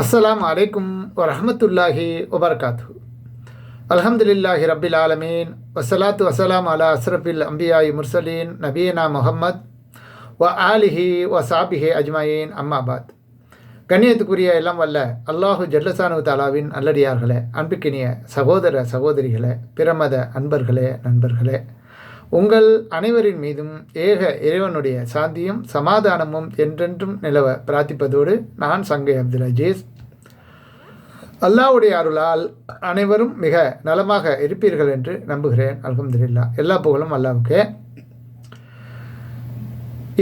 அஸ்ஸலாம் அலைக்கும் வரஹமத்துல்லாஹி வபர்காத்து. அல்ஹம்துலில்லாஹி ரபில் ஆலமீன். வசலாத்து வசலாம் அலா அஸ்ரபில் அம்பியாய் முர்சலீன். நபீனா முஹம்மத். வ ஆலிஹி வ சாபிஹி அஜ்மாயின். அம்மாபாத் கண்ணியத்துக்குரிய எல்லாம் வல்ல அல்லாஹு ஜல்லசானு தாலாவின் அல்லடியார்களே அன்புக்கினிய சகோதர சகோதரிகளே பிரமத அன்பர்களே நண்பர்களே. உங்கள் அனைவரின் மீதும் ஏக இறைவனுடைய சாந்தியும் சமாதானமும் என்றென்றும் நிலவ பிரார்த்திப்பதோடு நான் சங்கை அப்துல் அஜீஸ் அல்லாவுடைய அருளால் அனைவரும் மிக நலமாக இருப்பீர்கள் என்று நம்புகிறேன். அலமதுல்லா எல்லா புகழும் அல்லாவுக்கே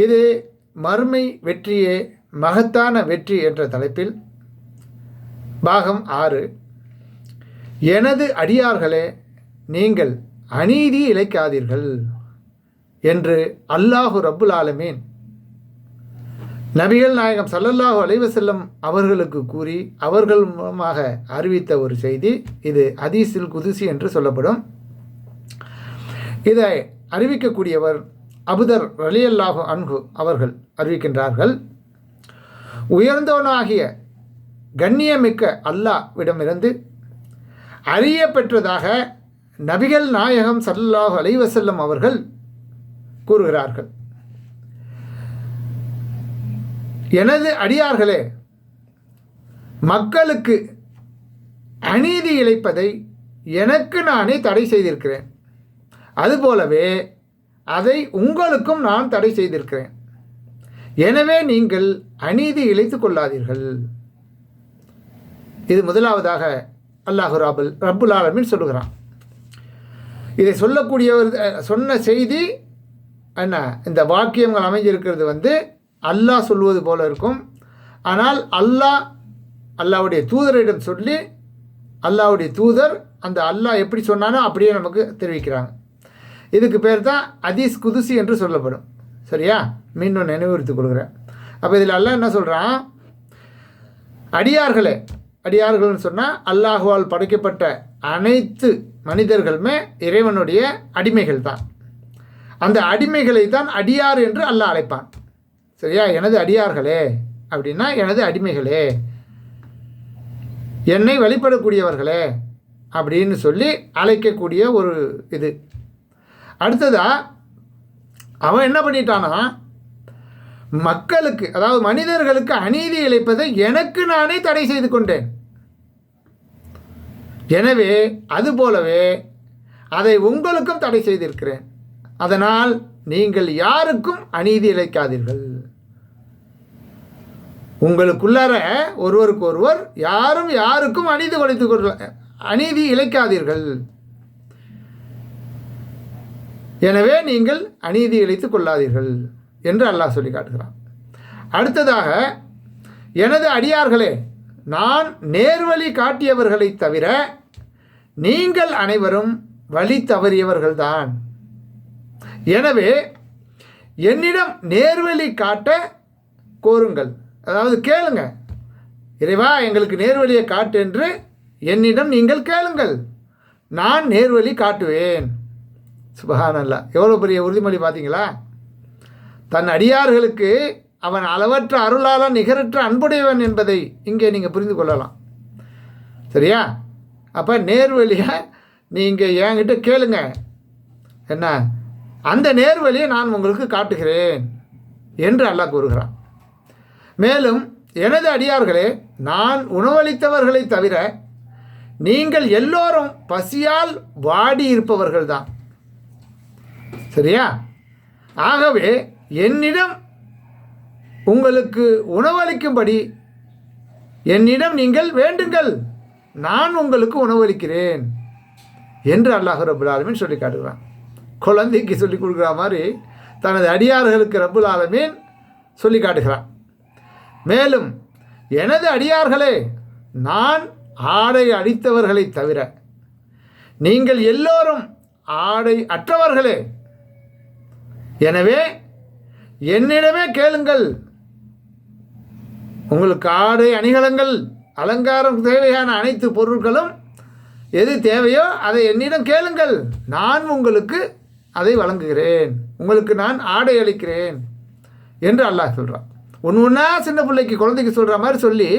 இது மறுமை வெற்றியே மகத்தான வெற்றி என்ற தலைப்பில் பாகம் ஆறு. எனது அடியார்களே நீங்கள் அநீதி இழைக்காதீர்கள் என்று அல்லாஹு ரப்புல் ஆலமீன் நபிகள் நாயகம் சல்லல்லாஹு அலைவசல்லம் அவர்களுக்கு கூறி அவர்கள் மூலமாக அறிவித்த ஒரு செய்தி. இது அதீசில் குதிசி என்று சொல்லப்படும். இதை அறிவிக்கக்கூடியவர் அபுதர் ரலியல்லாஹு அன்ஹு அவர்கள் அறிவிக்கின்றார்கள். உயர்ந்தவனாகிய கண்ணியமிக்க அல்லாஹ்விடமிருந்து அறிய பெற்றதாக நபிகள் நாயகம் சல்லாஹ் அலைவசல்லம் அவர்கள் கூறுகிறார்கள். எனது அடியார்களே மக்களுக்கு அநீதி இழைப்பதை எனக்கு நானே தடை செய்திருக்கிறேன். அதுபோலவே அதை உங்களுக்கும் நான் தடை செய்திருக்கிறேன். எனவே நீங்கள் அநீதி இழைத்து கொள்ளாதீர்கள். இது முதலாவதாக அல்லாஹு ராபுல் ரப்புல் ஆலமின் சொல்லுகிறான். இதை சொல்லக்கூடியவர் சொன்ன செய்தி என்ன? இந்த வாக்கியங்கள் அமைஞ்சிருக்கிறது வந்து அல்லாஹ் சொல்வது போல இருக்கும். ஆனால் அல்லாஹ் அல்லாவுடைய தூதரிடம் சொல்லி அல்லாவுடைய தூதர் அந்த அல்லாஹ் எப்படி சொன்னானோ அப்படியே நமக்கு தெரிவிக்கிறாங்க. இதுக்கு பேர் தான் அதீஸ் குதுசி என்று சொல்லப்படும். சரியா? மீண்டும் நினைவுறுத்திக் கொள்கிறேன். அப்போ இதில் அல்லாஹ் என்ன சொல்கிறான் அடியார்களே அடியார்கள்னு சொன்னால் அல்லாஹுவால் படைக்கப்பட்ட அனைத்து மனிதர்களுமே இறைவனுடைய அடிமைகள் தான் அந்த அடிமைகளை தான் அடியார் என்று அல்ல அழைப்பான். சரியா? எனது அடியார்களே அப்படின்னா எனது அடிமைகளே என்னை வழிபடக்கூடியவர்களே அப்படின்னு சொல்லி அழைக்கக்கூடிய ஒரு இது. அடுத்ததா அவன் என்ன பண்ணிட்டானா மக்களுக்கு அதாவது மனிதர்களுக்கு அநீதி இழைப்பதை எனக்கு நானே தடை செய்து கொண்டேன். எனவே அதுபோலவே அதை உங்களுக்கும் தடை செய்திருக்கிறேன். அதனால் நீங்கள் யாருக்கும் அநீதி இழைக்காதீர்கள். உங்களுக்குள்ளார ஒருவருக்கு ஒருவர் யாரும் யாருக்கும் அநீதி குலைத்து கொள்ள அநீதி இழைக்காதீர்கள். எனவே நீங்கள் அநீதி இழைத்துக் கொள்ளாதீர்கள் என்று அல்லாஹ் சொல்லி காட்டுகிறான். அடுத்ததாக எனது அடியார்களே நான் நேர்வழி காட்டியவர்களை தவிர நீங்கள் அனைவரும் வழி தவறியவர்கள்தான். எனவே என்னிடம் நேர்வழி காட்ட கோருங்கள். அதாவது கேளுங்க. இறைவா எங்களுக்கு நேர்வழியை காட்டு என்று என்னிடம் நீங்கள் கேளுங்கள். நான் நேர்வழி காட்டுவேன். சுபஹானல்லா எவ்வளோ பெரிய உறுதிமொழி பார்த்தீங்களா? தன் அடியார்களுக்கு அவன் அளவற்ற அருளாளன் நிகரற்ற அன்புடையவன் என்பதை இங்கே நீங்கள் புரிந்து கொள்ளலாம். சரியா? அப்போ நேர்வழியை நீங்கள் என்கிட்ட கேளுங்க. என்ன? அந்த நேர்வழியை நான் உங்களுக்கு காட்டுகிறேன் என்று அல்லாஹ் கூறுகிறான். மேலும் எனது அடியார்களே நான் உணவளித்தவர்களை தவிர நீங்கள் எல்லோரும் பசியால் வாடி இருப்பவர்கள்தான் சரியா? ஆகவே என்னிடம் உங்களுக்கு உணவளிக்கும்படி என்னிடம் நீங்கள் வேண்டுங்கள். நான் உங்களுக்கு உணவளிக்கிறேன் என்று அல்லாஹ் ரபுல் ஆலமீன் சொல்லி காட்டுகிறான். குழந்தைக்கு சொல்லி கொடுக்குற மாதிரி தனது அடியார்களுக்கு ரபுல் ஆலமீன் சொல்லி காட்டுகிறான். மேலும் எனது அடியார்களே நான் ஆடை அடித்தவர்களை தவிர நீங்கள் எல்லோரும் ஆடை அற்றவர்களே. எனவே என்னிடமே கேளுங்கள். உங்களுக்கு ஆடை அணிகலங்கள் அலங்காரம் தேவையான அனைத்து பொருட்களும் எது தேவையோ அதை என்னிடம் கேளுங்கள். நான் உங்களுக்கு அதை வழங்குகிறேன். உங்களுக்கு நான் ஆடை அளிக்கிறேன் என்று அல்லாஹ் சொல்கிறான் ஒன்று ஒன்றா சின்ன பிள்ளைக்கு குழந்தைக்கு சொல்கிற மாதிரி சொல்லி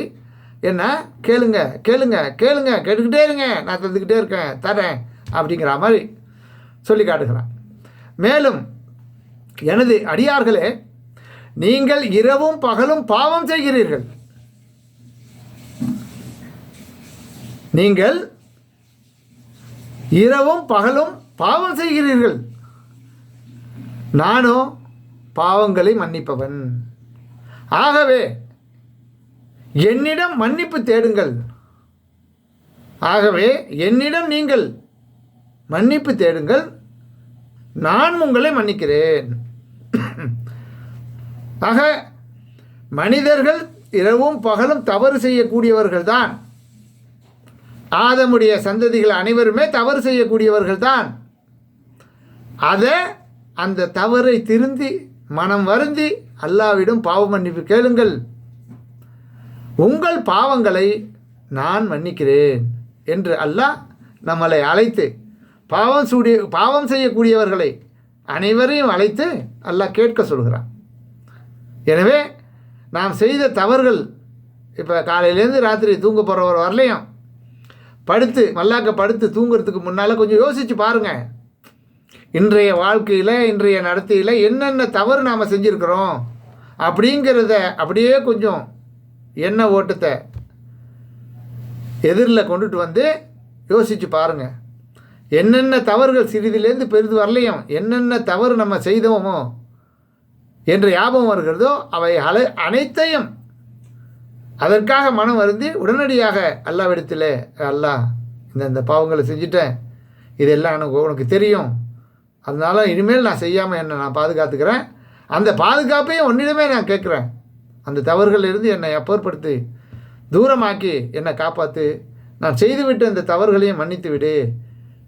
என்ன? கேளுங்க கேளுங்க கேளுங்க கேட்டுக்கிட்டே இருங்க. நான் தந்துக்கிட்டே இருக்கேன் தரேன் அப்படிங்கிற மாதிரி சொல்லி காட்டுகிறான். மேலும் எனது அடியார்களே நீங்கள் இரவும் பகலும் பாவம் செய்கிறீர்கள். நீங்கள் இரவும் பகலும் பாவம் செய்கிறீர்கள். நானோ பாவங்களை மன்னிப்பவன். ஆகவே என்னிடம் மன்னிப்பு தேடுங்கள். ஆகவே என்னிடம் நீங்கள் மன்னிப்பு தேடுங்கள். நான் உங்களை மன்னிக்கிறேன். ஆக மனிதர்கள் இரவும் பகலும் தவறு செய்யக்கூடியவர்கள் தான் ஆதமுடைய சந்ததிகள் அனைவருமே தவறு செய்யக்கூடியவர்கள் தான். அதை அந்த தவறை திருந்தி மனம் வருந்தி அல்லாவிடம் பாவ மன்னிப்பு கேளுங்கள். உங்கள் பாவங்களை நான் மன்னிக்கிறேன் என்று அல்லாஹ் நம்மளை அழைத்து பாவம் சூடிய பாவம் செய்யக்கூடியவர்களை அனைவரையும் அழைத்து அல்லாஹ் கேட்க சொல்கிறான். எனவே நாம் செய்த தவறுகள் இப்போ காலையிலேருந்து ராத்திரி தூங்க போகிறவர் வரலையும். படுத்து மல்லாக்க படுத்து தூங்குறதுக்கு முன்னால் கொஞ்சம் யோசித்து பாருங்கள் இன்றைய வாழ்க்கையில் இன்றைய நடத்தையில் என்னென்ன தவறு நாம் செஞ்சுருக்கிறோம்? அப்படிங்கிறத அப்படியே கொஞ்சம் எண்ண ஓட்டத்தை எதிரில் கொண்டுட்டு வந்து யோசித்து பாருங்கள் என்னென்ன தவறுகள் சிறிதிலேருந்து பெரிது வரலையும் என்னென்ன தவறு நம்ம செய்தோமோ என்று ஞாபகம் வருகிறதோ அவை அலை அனைத்தையும் அதற்காக மனம் வருந்தி உடனடியாக அல்லாவிடத்தில் அல்லா இந்த இந்த பாவங்களை செஞ்சுட்டேன். இதெல்லாம் எனக்கு உனக்கு தெரியும். அதனால் இனிமேல் நான் செய்யாமல் என்னை நான் பாதுகாத்துக்கிறேன். அந்த பாதுகாப்பையும் ஒன்றிடமே நான் கேட்குறேன். அந்த தவறுகளிலிருந்து என்னை அப்போற்படுத்தி தூரமாக்கி என்னை காப்பாற்று நான் செய்துவிட்ட இந்த தவறுகளையும் மன்னித்து விடு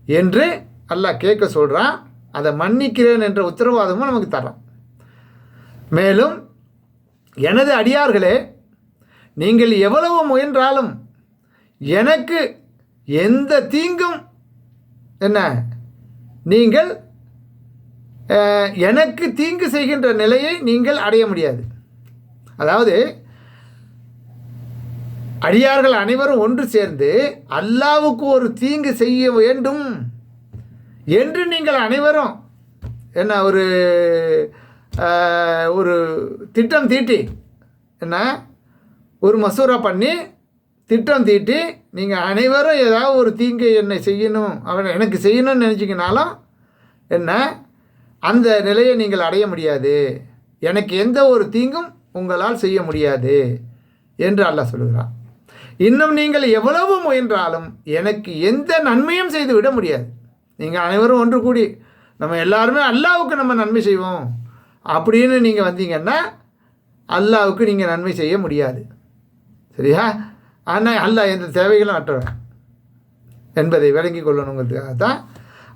என்று அல்லாஹ் கேட்க சொல்கிறான் அதை மன்னிக்கிறேன் என்ற உத்தரவாதமும் நமக்கு தரான். மேலும் எனது அடியார்களே நீங்கள் எவ்வளவு முயன்றாலும் எனக்கு எந்த தீங்கும் என்ன? நீங்கள் எனக்கு தீங்கு செய்கின்ற நிலையை நீங்கள் அடைய முடியாது. அதாவது அடியார்கள் அனைவரும் ஒன்று சேர்ந்து அல்லாவுக்கு ஒரு தீங்கு செய்ய வேண்டும் என்று நீங்கள் அனைவரும் என்ன ஒரு ஒரு திட்டம் தீட்டி என்ன ஒரு மசூரா பண்ணி திட்டம் தீட்டி நீங்கள் அனைவரும் ஏதாவது ஒரு தீங்கு என்னை செய்யணும் அவன் எனக்கு செய்யணும்னு நினச்சிங்கனாலும் என்ன அந்த நிலையை நீங்கள் அடைய முடியாது. எனக்கு எந்த ஒரு தீங்கும் உங்களால் செய்ய முடியாது என்று அல்லாஹ் சொல்கிறான் இன்னும் நீங்கள் எவ்வளவு முயன்றாலும் எனக்கு எந்த நன்மையும் செய்து விட முடியாது. நீங்கள் அனைவரும் ஒன்று கூடி நம்ம எல்லாருமே அல்லாவுக்கு நம்ம நன்மை செய்வோம் அப்படின்னு நீங்கள் வந்தீங்கன்னா அல்லாவுக்கு நீங்கள் நன்மை செய்ய முடியாது. சரியா? ஆனால் அல்ல எந்த தேவைகளும் அற்றவன் என்பதை விளங்கி கொள்ளணுங்கிறதுக்காக தான்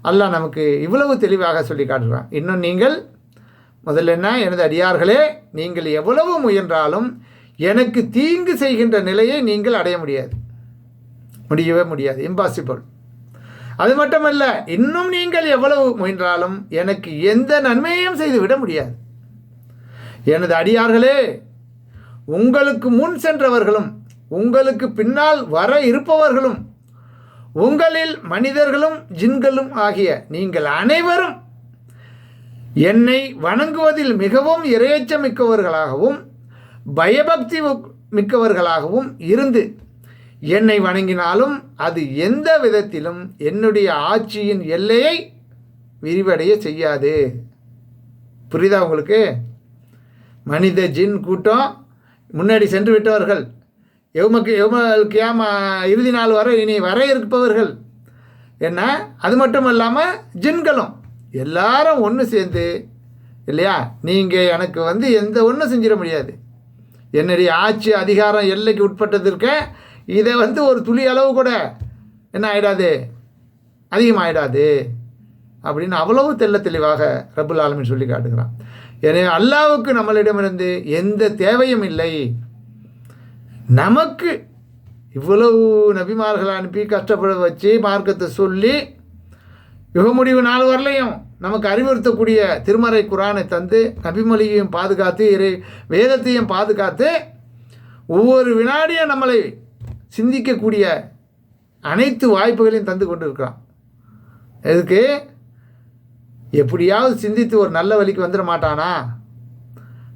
அல்லாஹ் நமக்கு இவ்வளவு தெளிவாக சொல்லி காட்டுறான். இன்னும் நீங்கள் முதல்ல என்ன? எனது அடியார்களே நீங்கள் எவ்வளவு முயன்றாலும் எனக்கு தீங்கு செய்கின்ற நிலையை நீங்கள் அடைய முடியாது. முடியவே முடியாது. இம்பாசிபிள் அது மட்டுமல்ல இன்னும் நீங்கள் எவ்வளவு முயன்றாலும் எனக்கு எந்த நன்மையையும் செய்து விட முடியாது. எனது அடியார்களே உங்களுக்கு முன் சென்றவர்களும் உங்களுக்கு பின்னால் வர இருப்பவர்களும் உங்களில் மனிதர்களும் ஜின்களும் ஆகிய நீங்கள் அனைவரும் என்னை வணங்குவதில் மிகவும் இரையச்சமிக்கவர்களாகவும் பயபக்தி மிக்கவர்களாகவும் இருந்து என்னை வணங்கினாலும் அது எந்த விதத்திலும் என்னுடைய ஆட்சியின் எல்லையை விரிவடைய செய்யாது. புரியுதா உங்களுக்கு? மனித ஜின் கூட்டம் முன்னாடி சென்று விட்டவர்கள். எவமக்கு எவமல் கியாம இறுதி நாள் வரை இனி வர இருப்பவர்கள். என்ன? அது மட்டும் இல்லாமல் ஜின்களும். எல்லாரும் ஒன்று சேர்ந்து இல்லையா? நீங்கள் எனக்கு வந்து எந்த ஒன்றும் செஞ்சிட முடியாது. என்னுடைய ஆட்சி அதிகாரம் எல்லைக்கு உட்பட்டதற்கு இதை வந்து ஒரு துளி அளவு கூட என்ன ஆகிடாது அதிகமாகிடாது அப்படின்னு அவ்வளவு தெல்ல தெளிவாக ரபுல் ஆலமின் சொல்லி காட்டுகிறான். எனவே அல்லாவுக்கு நம்மளிடமிருந்து எந்த தேவையும் இல்லை. நமக்கு இவ்வளவு நபிமார்களை அனுப்பி கஷ்டப்பட வச்சு மார்க்கத்தை சொல்லி யுக முடிவு நாள் வரலையும் நமக்கு அறிவுறுத்தக்கூடிய திருமறை குரானை தந்து நபிமொழியையும் பாதுகாத்து இறை வேதத்தையும் பாதுகாத்து ஒவ்வொரு வினாடியும் நம்மளை சிந்திக்கக்கூடிய அனைத்து வாய்ப்புகளையும் தந்து கொண்டு இருக்கிறான் எதுக்கு? எப்படியாவது சிந்தித்து ஒரு நல்ல வழிக்கு வந்துட மாட்டானா?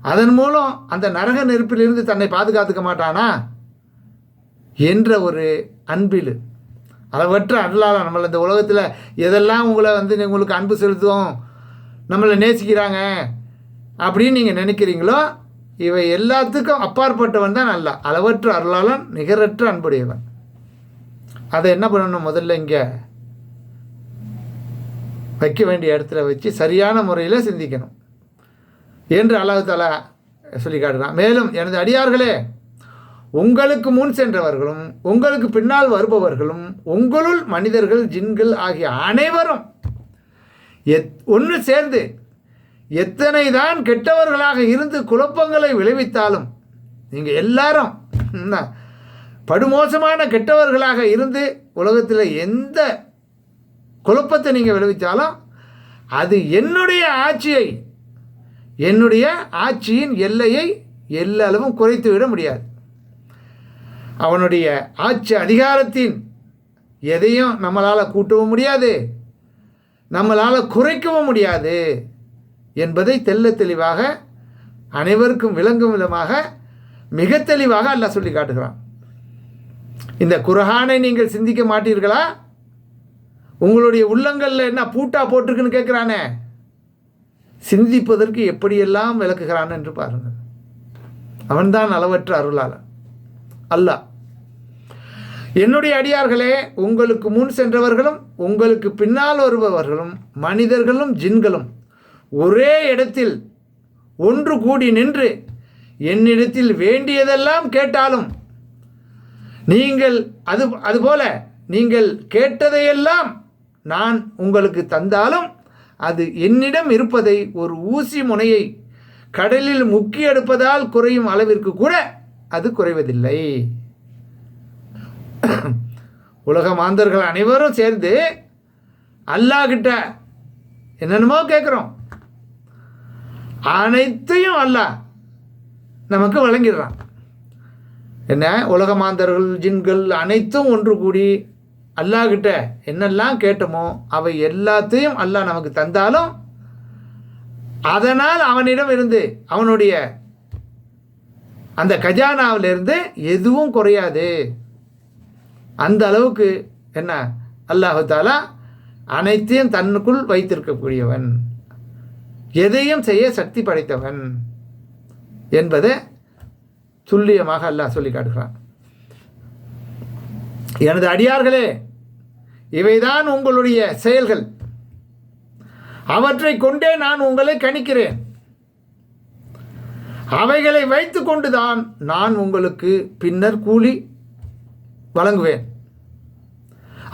அதன் மூலம் அந்த நரக நெருப்பிலிருந்து தன்னை பாதுகாத்துக்க மாட்டானா? என்ற ஒரு அன்பில். அளவற்ற அருளால் நம்மளை இந்த உலகத்தில் எதெல்லாம் உங்களை வந்து உங்களுக்கு அன்பு செலுத்துவோம் நம்மளை நேசிக்கிறாங்க அப்படின்னு நீங்கள் நினைக்கிறீங்களோ இவை எல்லாத்துக்கும் அப்பாற்பட்டவன் தான் நல்லா அளவற்ற அருளாளன் நிகரற்ற அன்புடையவன். அதை என்ன பண்ணணும் முதல்ல இங்கே? வைக்க வேண்டிய இடத்துல வச்சு சரியான முறையில் சிந்திக்கணும். என்று அல்லாஹு தாலா சொல்லி காட்டுறான். மேலும் எனது அடியார்களே உங்களுக்கு முன் சென்றவர்களும் உங்களுக்கு பின்னால் வருபவர்களும் உங்களுள் மனிதர்கள் ஜின்கள் ஆகிய அனைவரும் எத் ஒன்று சேர்ந்து எத்தனை தான் கெட்டவர்களாக இருந்து குழப்பங்களை விளைவித்தாலும் நீங்கள் எல்லாரும் என்ன, படுமோசமான கெட்டவர்களாக இருந்து உலகத்தில் எந்த குழப்பத்தை நீங்கள் விளைவித்தாலும் அது என்னுடைய ஆட்சியை என்னுடைய ஆட்சியின் எல்லையை எல்லளவும் குறைத்து விட முடியாது. அவனுடைய ஆட்சி அதிகாரத்தின் எதையும் நம்மளால் கூட்டவும் முடியாது நம்மளால் குறைக்கவும் முடியாது என்பதை தெள்ள தெளிவாக அனைவருக்கும் விளங்கும் விதமாக மிக தெளிவாக அல்லாஹ் சொல்லி காட்டுகிறான். இந்த குரஹானை நீங்கள் சிந்திக்க மாட்டீர்களா? உங்களுடைய உள்ளங்களில் என்ன பூட்டா போட்டிருக்குன்னு கேட்குறானே சிந்திப்பதற்கு எப்படியெல்லாம் விளக்குகிறான் என்று பாருங்கள் அவன்தான் அளவற்ற அருளாளன். அல்லாஹ். என்னுடைய அடியார்களே உங்களுக்கு முன் சென்றவர்களும் உங்களுக்கு பின்னால் வருபவர்களும் மனிதர்களும் ஜின்களும் ஒரே இடத்தில் ஒன்று கூடி நின்று என்னிடத்தில் வேண்டியதெல்லாம் கேட்டாலும் நீங்கள் அது அதுபோல நீங்கள் கேட்டதையெல்லாம் நான் உங்களுக்கு தந்தாலும் அது என்னிடம் இருப்பதை ஒரு ஊசி முனையை கடலில் முக்கி எடுப்பதால் குறையும் அளவிற்கு கூட அது குறைவதில்லை. உலக மாந்தர்கள் அனைவரும் சேர்ந்து அல்லாஹ்கிட்ட என்னென்னமோ கேட்குறோம் அனைத்தையும் அல்லாஹ் நமக்கு வழங்கிடுறான். என்ன? உலக மாந்தர்கள் ஜின்கள் அனைத்தும் ஒன்று கூடி அல்லாஹ்கிட்ட என்னெல்லாம் கேட்டோமோ அவை எல்லாத்தையும் அல்லாஹ் நமக்கு தந்தாலும் அதனால் அவனிடம் இருந்து அவனுடைய அந்த கஜானாவிலிருந்து எதுவும் குறையாது. அந்த அளவுக்கு என்ன? அல்லாஹு தாலா அனைத்தையும் தன்னுக்குள் வைத்திருக்கக்கூடியவன். எதையும் செய்ய சக்தி படைத்தவன் என்பதை துல்லியமாக அல்லாஹ் சொல்லி காட்டுகிறான். எனது அடியார்களே இவைதான் உங்களுடைய செயல்கள். அவற்றை கொண்டே நான் உங்களை கணிக்கிறேன். அவைகளை வைத்துக்கொண்டுதான் நான் உங்களுக்கு பின்னர் கூலி வழங்குவேன்.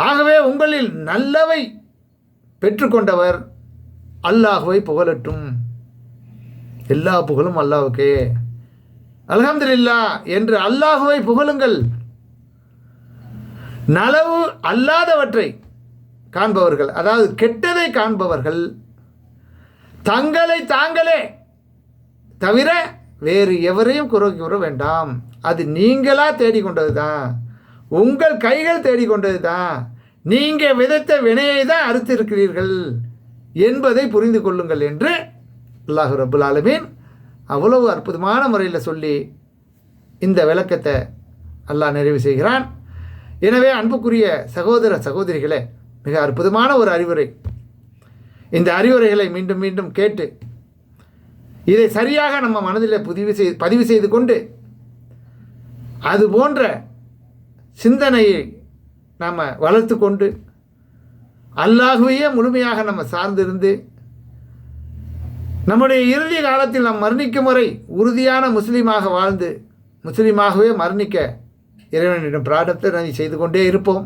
ஆகவே உங்களில் நல்லவை பெற்றுக்கொண்டவர் அல்லாஹுவை புகழட்டும். எல்லா புகழும் அல்லாவுக்கே அலகம்துல்லா என்று அல்லாஹுவை புகழுங்கள். நலவு அல்லாதவற்றை காண்பவர்கள் அதாவது கெட்டதை காண்பவர்கள் தங்களை தாங்களே தவிர வேறு எவரையும் குறைக்கு வர வேண்டாம். அது நீங்களாக தேடிக்கொண்டது தான் உங்கள் கைகள் தேடிக்கொண்டது தான் நீங்கள் விதைத்த வினையை தான் அறுத்திருக்கிறீர்கள் என்பதை புரிந்து கொள்ளுங்கள் என்று அல்லாஹு ரபுல் ஆலமீன் அவ்வளவு அற்புதமான முறையில் சொல்லி இந்த விளக்கத்தை அல்லாஹ் நிறைவு செய்கிறான். எனவே அன்புக்குரிய சகோதர சகோதரிகளே மிக அற்புதமான ஒரு அறிவுரை. இந்த அறிவுரைகளை மீண்டும் மீண்டும் கேட்டு இதை சரியாக நம்ம மனதில் பதிவு செய் பதிவு செய்து கொண்டு அது போன்ற சிந்தனையை நாம் வளர்த்து கொண்டு அல்லாஹுவையே முழுமையாக நம்ம சார்ந்திருந்து நம்முடைய இறுதி காலத்தில் நாம் மரணிக்கும் வரை உறுதியான முஸ்லீமாக வாழ்ந்து முஸ்லீமாகவே மரணிக்க இறைவனிடம் பிரார்த்தனை செய்து கொண்டே இருப்போம்.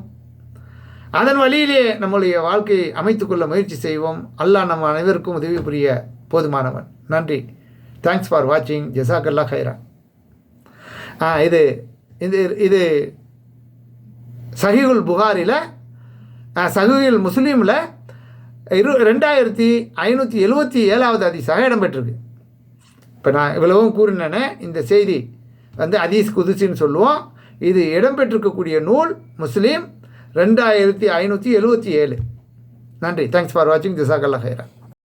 அதன் வழியிலே நம்முடைய வாழ்க்கையை அமைத்துக்கொள்ள முயற்சி செய்வோம். அல்லாஹ் நம்ம அனைவருக்கும் உதவி புரிய போதுமானவன். நன்றி. தேங்க்ஸ் ஃபார் வாட்சிங் ஜெசாக்கல்லா ஹைரா ஆ இது இது இது சஹிகுல் புகாரில் சஹிகுல் முஸ்லீமில் இரு ரெண்டாயிரத்தி ஐநூற்றி எழுபத்தி ஏழாவது அதிசாக இடம்பெற்றிருக்கு இப்போ நான் இவ்வளவும் கூறினேனே இந்த செய்தி வந்து அதீஸ் குதிசின்னு சொல்லுவோம். இது இடம்பெற்றிருக்கக்கூடிய நூல் முஸ்லீம் ரெண்டாயிரத்தி ஐநூற்றி எழுபத்தி ஏழு. நன்றி. தேங்க்ஸ் ஃபார் வாட்சிங் ஜிசாக்கல்லா ஹைரா